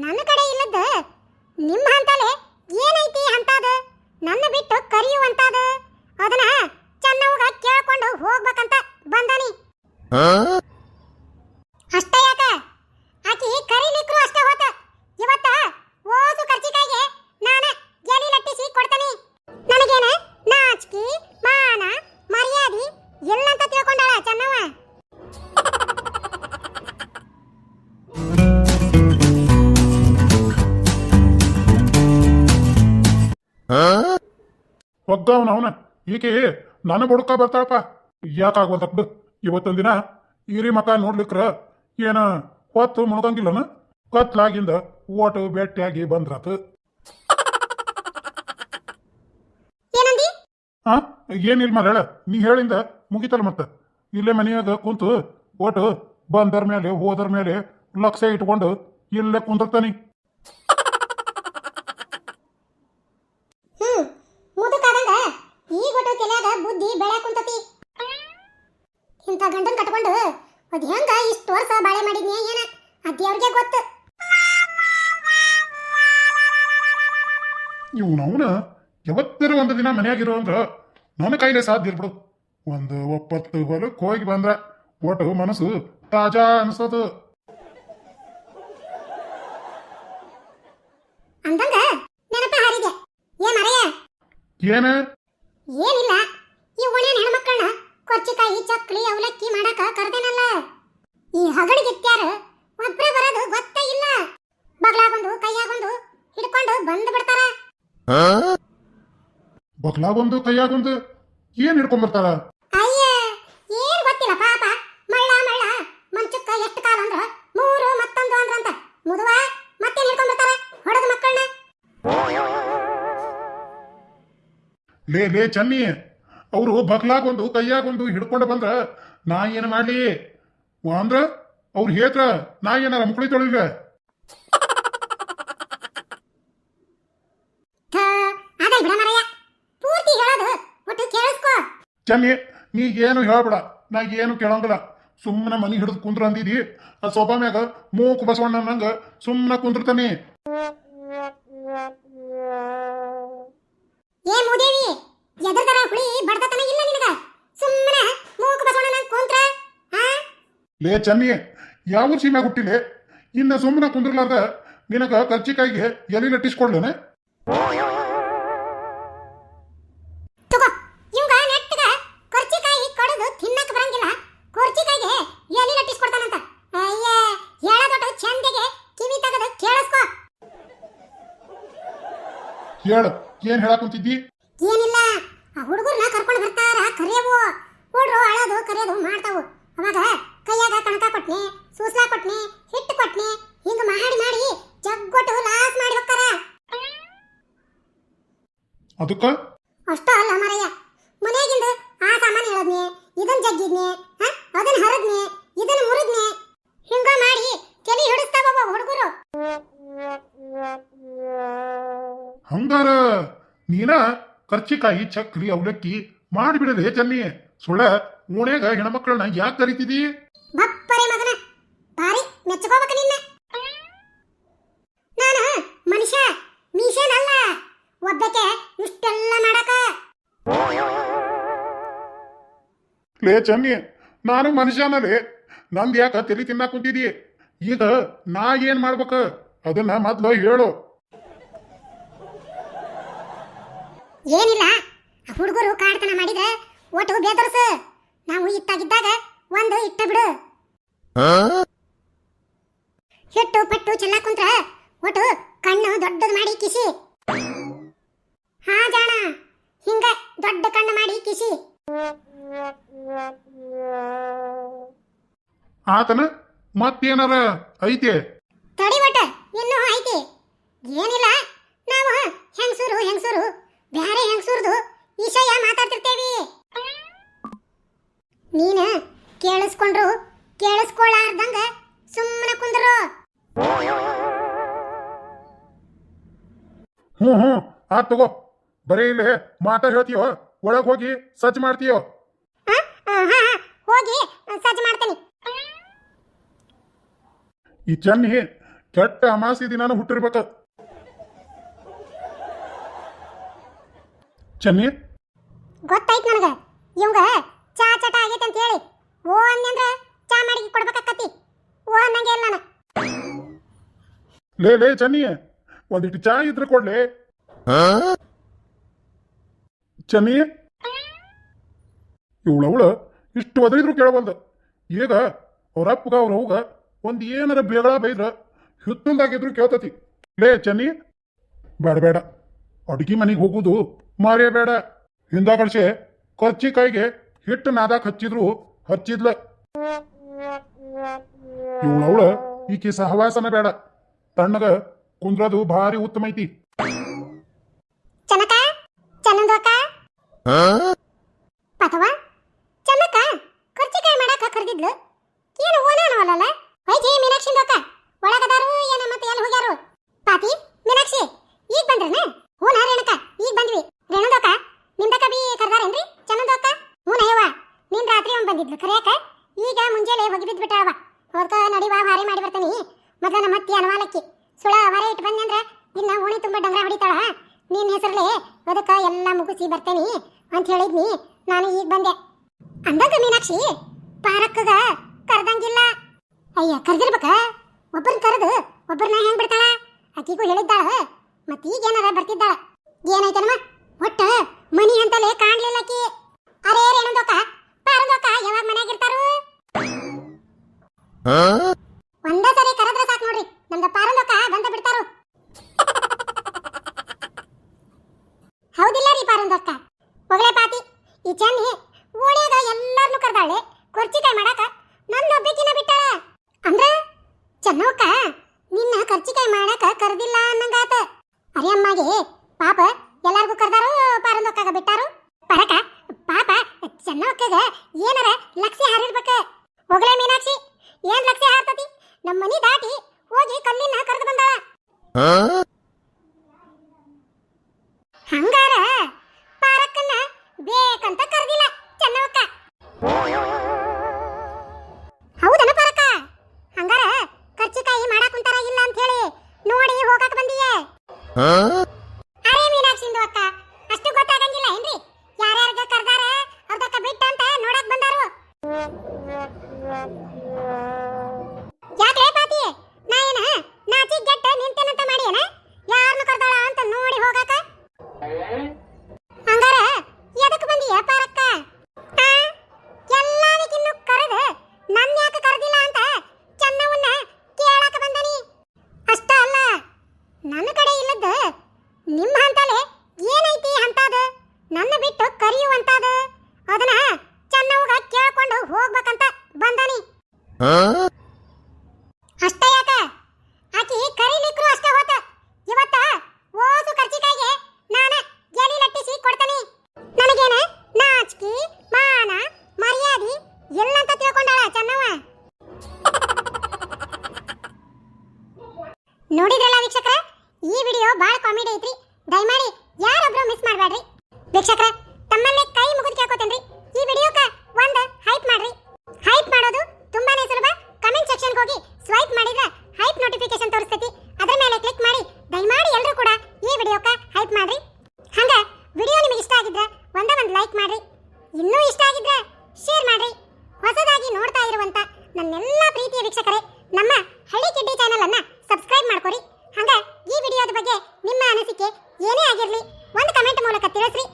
ನನ್ನ ಕಡೆ ಇಲ್ಲದ ನಿಮ್ಮ ಹಂತಲೇ ಏನೈತಿ ಅಂತದ ನನ್ನ ಬಿಟ್ಟು ಕರಿಯುವಂತದ ಒಗ್ಗವನ ಅವನ? ಈಕೆ ನನ್ನ ಬುಡ್ಕ ಬರ್ತಾಳಪ್ಪ. ಯಾಕಾಗ್ವಲ್ತ ಬಿಡು ಇವತ್ತೊಂದ್ ದಿನ ಈರಿ ಮಕ ನೋಡ್ಲಿಕ್ರ ಏನ ಹೊತ್ತು ಮುಣಗಂಗಿಲ್ಲನ ಕತ್ಲಾಗಿಂದ ಓಟು ಬೆಟ್ಟಿಯಾಗಿ ಬಂದ್ರಾತು. ಆ? ಏನಿಲ್ಲ ಮರ ಹೇಳ ನೀ ಹೇಳಿಂದ ಮುಗಿತಲ್ಲ ಮತ್ತ. ಇಲ್ಲೇ ಮನೆಯಾಗ ಕುಂತು ಒಟ್ಟು ಬಂದರ ಮೇಲೆ ಹೋದರ ಮೇಲೆ ಲಕ್ಷ ಇಟ್ಕೊಂಡು ಇಲ್ಲೇ ಕುಂದಿರ್ತಾನಿ. ಬುದ್ಧಿ ಬೆಳ್ಯಾಕ ಕುಂತತಿ. ಇಂಥ ಗಂಡನ್ ಕಟ್ಕೊಂಡು ಅದ್ ಹೆಂಗ ಇಷ್ಟು ವರ್ಷ ಬಾಳೆ ಮಾಡಿದ್ನಿ ಏನ? ಅದ್ಯವ್ರಿಗೆ ಗೊತ್ತು? ಇವನವನ ಯಾವತ್ತರ ಒಂದು ದಿನ ಮನೆಯಾಗಿರೋ ಅಂದ್ರ ನನ್ನ ಕೈಲೇ ಸಾಧ್ಯ ಇರ್ಬಿಡು. ಒಂದು ಒಪ್ಪತ್ತು ಹೊಲಕ್ಕೆ ಹೋಗಿ ಬಂದ್ರ ಒಟ್ಟು ಮನಸ್ಸು ತಾಜಾ ಅನ್ಸೋದು. ಅಂದಂಗ ನೆನಪ ಏ ಮರೆಯ ಏನ? ಏನಿಲ್ಲ. ಕೊರ್ಚಿಕಾಯಿ ಚಕ್ಲಿ ಅವಲಕ್ಕಿ ಮಾಡಕ ಕರ್ದೇನಲ್ಲ? ಈ ಹಗಣಿಗಿತ್ಯಾರ ಒಬ್ರೇ ಬರೋದು ಗೊತ್ತೇ ಇಲ್ಲ. ಬಗ್ಲಾಗೊಂದು ಕೈಯಾಗೊಂದು ಹಿಡ್ಕೊಂಡು ಬಂದು ಬಿಡ್ತಾರ. ಬಗ್ಲಾಗೊಂದು ಕೈಯಾಗೊಂದು ಏನ್ ಹಿಡ್ಕೊಂಬರ್ತಾರ ಅಯ್ಯ ಏನ್ ಗೊತ್ತಿಲ್ಲ ಪಾಪ. ಮಳ್ಳ ಮಳ್ಳ ಮಂಚಕ್ಕ ಎಷ್ಟು ಕಾಲ ಅಂದ್ರ ಮೂರು ಮತ್ತೊಂದು ಅಂದ್ರಂತ ಮುದುವ ಮತ್ತೆ ಹಿಡ್ಕೊಂಡ್ ಬರ್ತಾರ? ಹೊಡೆದ ಮಕ್ಕಳನ್ನ. ಲೇ ಲೇ ಚನ್ನಿ. ಅವರು ಬಗ್ಲಾಗೊಂದು ಕೈಯಾಗೊಂದು ಹಿಡ್ಕೊಂಡು ಬಂದ್ರ ನಾ ಏನು ಮಾಡಲಿ? ಅಂದ್ರ ಅವ್ರು ಹೇಳ್ರ ನಾ ಏನಾರ ಮುಕ್ಳಿ ತೊಳಿಲ್ಲ ಚಮ್ಮಿ ನೀ ಏನು ಹೇಳ್ಬೇಡ ನಾ ಏನು ಕೇಳಂಗಿಲ್ಲ. ಸುಮ್ಮನೆ ಮನಿ ಹಿಡಿದು ಕುಂದ್ರ ಅಂದಿದಿ ಆ ಸೋಫಾ ಮ್ಯಾಗ ಮೂಕು ಬಸವಣ್ಣ ನಂಗ ಸುಮ್ಮನೆ ಕುಂದ್ರತಾನಿ ಎದರ್ದರ ಹುಳಿ ಬಡ್ದತನ ಇಲ್ಲ ನಿನಗ. ಸುಮ್ಮನೆ ಮೂಕ ಬಸವಣ್ಣನ ಕುಂತ್ರ ಲೇ ಚನ್ನಿ ಯಾವ ಸೀಮೆ ಹುಟ್ಟಿಲೆ? ಇನ್ನ ಸುಮ್ಮನೆ ಕುಂದ್ರಲಾರ್ದ ನಿನಗ ಕರ್ಚಿಕಾಯಿಗೆ ಎಲಿ ಲಟ್ಟಿಸ್ಕೊಡ್ಲೇನೆ ಕೇಳಿಸ್ಕೋ. ಹೇಳ ಏನ್ ಹೇಳಕ್ ಕುಂತಿದ್ದಿ ಏನಿಲ್ಲ ಕರ್ಕೊಂಡು ಬರ್ತಾರ ಕರಿಯವು. ಹುಡ್ರು ಅಳೋದು ಕರೆಯೋದು ಮಾಡ್ತಾವು. ಅವಾಗ ಕೈಯಾಗ ಕಣಕ ಕೊಟ್ನಿ ಸೂಸ್ಲಾ ಕೊಟ್ನಿ ಹಿಟ್ಟು ಕೊಟ್ನಿ ಹಿಂಗ ಮಾಡಿ ಮಾಡಿ ಜಗ್ಗೊಟ್ಟು ಲಾಸ್ ಮಾಡಿ ಹೋಗ್ತಾರ ಅದಕ್ಕ? ಅಷ್ಟೋ ಅಲ್ಲ ಮರಯ್ಯ. ಮನೆಯಾಗಿಂದ ಆ ಸಾಮಾನು ಹೇಳದ್ನಿ ಇದನ್ ಜಗ್ಗಿದ್ನಿ ಹ? ಅದನ್ ಹರದ್ನಿ ಇದನ್ ಮುರಿದ್ನಿ. ಹಿಂಗ ಮಾಡಿ ತಲೆ ಹಿಡಿಸ್ತಾವ ಹುಡುಗರು. ಹಂಗಾರ ನೀನ ಕರ್ಚಿಕಾಯಿ ಚಕ್ರಿ ಅವಲಕ್ಕಿ ಮಾಡಿಬಿಡಲೆ ಚನ್ನಿ. ಸುಳ ಓಣ್ಯಾಗ ಹೆಣ್ಮಕ್ಳನ್ನ ಯಾಕೆ ಕರಿತಿದಿ? ಬಪ್ಪರೆ ಮಗನ ಬಾರಿ ಮೆಚ್ಚಕೋಬೇಕ ನಿನ್ನ. ನಾನು ಮನುಷ್ಯ ಮೀಸೇನಲ್ಲ ಒಬ್ಬಕ್ಕೆ ಇಷ್ಟೆಲ್ಲ ಮಾಡಕ. ಲೇ ಚನ್ನಿ ನಾನು ಮನುಷ್ಯನಲ್ಲೇ. ನಂದು ಯಾಕ ತಲೆ ತಿನ್ನಾಕ ಕುಂತಿದಿ? ಈಗ ನಾ ಏನ್ ಮಾಡ್ಬೇಕ? ಅದನ್ನ ಮೊದ್ಲು ಹೇಳು. ಏನಿಲ್ಲ. ಆ ಹುಡುಗರು ಕಾಡ್ತನ ಮಾಡಿದ್ರೆ ಒಟ್ಟು ಬೇದರ್ಸು ನಾವು ಇತ್ತಾಗಿದ್ದಾಗ ಒಂದು ಇಟ್ಟ ಬಿಡು. ಹಿಟ್ಟು ಪಟ್ಟು ಚೆಲ್ಲ ಕುಂತ್ರ ಒಟ್ಟು ಕಣ್ಣು ದೊಡ್ಡದು ಮಾಡಿ ಕಿಸಿ. ಹಾ ಜಾಣ ಹಿಂಗ ದೊಡ್ಡ ಕಣ್ಣು ಮಾಡಿ ಕಿಸಿ. ಆತನ ಮತ್ತೇನಾರ ಐತೆ? ತಡಿ ಒಟ್ಟ ಇನ್ನೂ ಐತಿ. ಏನಿಲ್ಲ ನಾವು ಹೆಂಗಸೂರು ಹೆಂಗಸೂರು. ಬ್ಯಾರೆ ಹೆಂಗಸೂರ್ದು ಈಶಯ್ಯ ಮಾತಾಡ್ತಿರ್ತೇವಿ. ನೀನು ಕೇಳಿಸ್ಕೊಂಡ್ರು ಕೇಳಿಸ್ಕೊಳ್ಳಾರ್ದಂಗ ಸುಮ್ಮನೆ ಕುಂದ್ರು. ಹ್ಞೂ ಹ್ಞೂ ಆತ್ ತಗೋ. ಬರೀ ಇಲ್ಲಿ ಮಾತಾ ಹೇಳ್ತೀಯೋ? ಒಳಗ್ ಹೋಗಿ ಸಜ್ಜ್ ಮಾಡ್ತೀಯೋ? ಹಾ ಹಾ ಹಾ ಹೋಗಿ ಸಜ್ಜು ಮಾಡ್ತೀನಿ. ಈ ಚನ್ನಿ ಕೆಟ್ಟ ಅಮಾಸಿ ದಿನಾನು ಹುಟ್ಟಿರ್ಬೇಕ. ಚೆನ್ನಿ ಗೊತ್ತಾಯ್ತು ನನಗ. ಇವಂಗ ಚಾ ಚಟ ಆಗೈತೆ ಅಂತ ಹೇಳಿ. ಓ ಅಂದ್ರ ಚಾ ಮಾಡಿ ಕೊಡ್ಬೇಕಾಕತಿ ಓ ಅನ್ನಂಗೆ ಇಲ್ಲ ನಾನು ಲೇ ಲೇ ಚನ್ನಿ ಒಂದಿಟ್ಟು ಚಾ ಇದ್ರೆ ಕೊಡ್ಲೆ. ಚೆನ್ನಿ ಇವಳವಳ ಇಷ್ಟು ಒದರಿದ್ರು ಕೇಳಬಲ್ದು. ಈಗ ಅವ್ರ ಅಪ್ಪಗ ಅವ್ರ ಅವ್ಗ ಒಂದು ಏನಾರ ಬೇಗಳ ಬೈದ್ರ ಹಿತ್ತಲ್ದಾಗಿದ್ರು ಕೇಳ್ತತಿ. ಲೇ ಚನ್ನಿ ಬೇಡ ಬೇಡ. ಅಡ್ಗಿ ಮನೆಗೆ ಹೋಗುದು ಮಾರೇ ಬೇಡ ಹಿಂದ ಕೊಚ್ಚಿ ಕೈಗೆ ಹಿಟ್ಟು ನಾದಾಕ್ ಹಚ್ಚಿದ್ರು ಹಚ್ಚಿದ್ಲ. ಇವಳವಳ ಈಕೆ ಸಹವಾಸನ ಬೇಡ. ತಣ್ಣಗ ಕುಂದ್ರದು ಭಾರಿ ಉತ್ತಮ ಐತಿ. ಚನಕ ಚಮಕ? ಪಥವ ಚನ್ನಕ ಕರ್ಚಿಕಾಯಿ ಮಾಡಾಕ ಕರೆದಿದ್ಲು. ಏನು ಓನಾನವಲ್ಲ ನಮ್ಮ ಅತ್ತಿ ಅನವಾಲಕ್ಕಿ ಸುಳ ಹೊರ ಇಟ್ಟು ಬಂದೆ ಅಂದ್ರ ಇನ್ನ ಓಣಿ ತುಂಬ ಡಂಗ್ರ ಹೊಡಿತಾಳ ನಿನ್ನ ಹೆಸರಲ್ಲೇ ಅದಕ್ಕ ಎಲ್ಲ ಮುಗಿಸಿ ಬರ್ತೇನಿ ಅಂತ ಹೇಳಿದ್ನಿ ನಾನು ಈಗ ಬಂದೆ ಅಂದಾಗ ಮೀನಾಕ್ಷಿ ಪಾರಕ್ಕಗ ಕರ್ದಂಗಿಲ್ಲ ಅಯ್ಯ ಕರ್ದಿರ್ಬೇಕ ಒಬ್ಬರನ್ನ ಕರೆದು ಒಬ್ಬರನ್ನ ಹೆಂಗ್ ಬಿಡ್ತಾಳ ಆಕಿಗೂ ಹೇಳಿದ್ದಾಳ ಮತ್ ಈಗ ಏನಾರ ಬರ್ತಿದ್ದಾಳ ಏನಾಯ್ತನಮ್ಮ ಒಟ್ಟ ಮನಿ ಅಂತಲೇ ಕಾಣ್ಲಿಲ್ಲ ಆಕಿ ಅರೇ ರೇಣುದೋಕ ಒಗಳೆ ಪಾತಿ. ಈ ಚೆನ್ನಿ ಓಣ್ಯಾಗ ಎಲ್ಲಾರ್ನು ಕರ್ದಾಳೆ. ಕೊರ್ಚಿಕಾಯಿ ಮಾಡಾಕ ನನ್ನ ಒಬ್ಬಕಿನ ಬಿಟ್ಟಾಳ. ಅಂದ್ರ ಚೆನ್ನವಕ್ಕ ನಿನ್ನ ಖರ್ಚಿಕಾಯಿ ಮಾಡಾಕ ಕರೆದಿಲ್ಲ ಅನ್ನಂಗಾತ. ಅರಿಯಮ್ಮಗೆ ಪಾಪ ಎಲ್ಲಾರ್ಗೂ ಕರ್ದಾರು ಪಾರಂದೊಕ್ಕಾಗ ಬಿಟ್ಟಾರು? ಪರಕ ಪಾಪ ಚೆನ್ನೋಕ್ಕಗ ಏನಾರ ಲಕ್ಷ್ಯ ಹಾರಿರ್ಬೇಕ. ಹೊಗಳೆ ಮೀನಾಕ್ಷಿ ಏನ್ ಲಕ್ಷ್ಯ ಹಾರ್ತತಿ? ನಮ್ಮ ಮನಿ ದಾಟಿ ಹೋಗಿ ಕಲ್ಲಿನ ಕರೆದು ಬಂದಾಳ. ಹಂಗಾರ ಪಾರಕ್ಕನ್ನ ಬೇಕಂತ ಕರೆದಿಲ್ಲ, ಚೆನ್ನವಕ್ಕ. ಹೌದನ ಪರಕಾ? ಹಂಗಾರ ಕರ್ಚಿಕಾಯಿ ಮಾಡಾಕ್ ಕುಂತಾರ ಇಲ್ಲ ಅಂತ ಹೇಳಿ ನೋಡಿ ಹೋಗಾಕ ಬಂದಿಯೇ. ಇಲ್ಲದ ನಿಮ್ಮ ಅಂತಾನೆ ಏನೈತಿ ಅಂತದ? ನನ್ನ ಬಿಟ್ಟು ಕರೆಯುವಂತಾದ ಅದನ್ನ ಚೆನ್ನವ್ಗ ಕೇಳ್ಕೊಂಡು ಹೋಗ್ಬೇಕಂತ ಬಂದನಿ. ನನ್ನೆಲ್ಲ ಪ್ರೀತಿಯ ವೀಕ್ಷಕರೇ, ನಮ್ಮ ಹಳ್ಳಿ ಕಿಡ್ಡಿ ಚಾನೆಲ್ ಸಬ್ಸ್ಕ್ರೈಬ್ ಮಾಡ್ಕೊರಿ. ಹಂಗೆ ಈ ವಿಡಿಯೋದ ಬಗ್ಗೆ ನಿಮ್ಮ ಅನಿಸಿಕೆ ಏನೇ ಆಗಿರಲಿ, ಒಂದು ಕಮೆಂಟ್ ಮೂಲಕ ತಿಳಿಸ್ರಿ.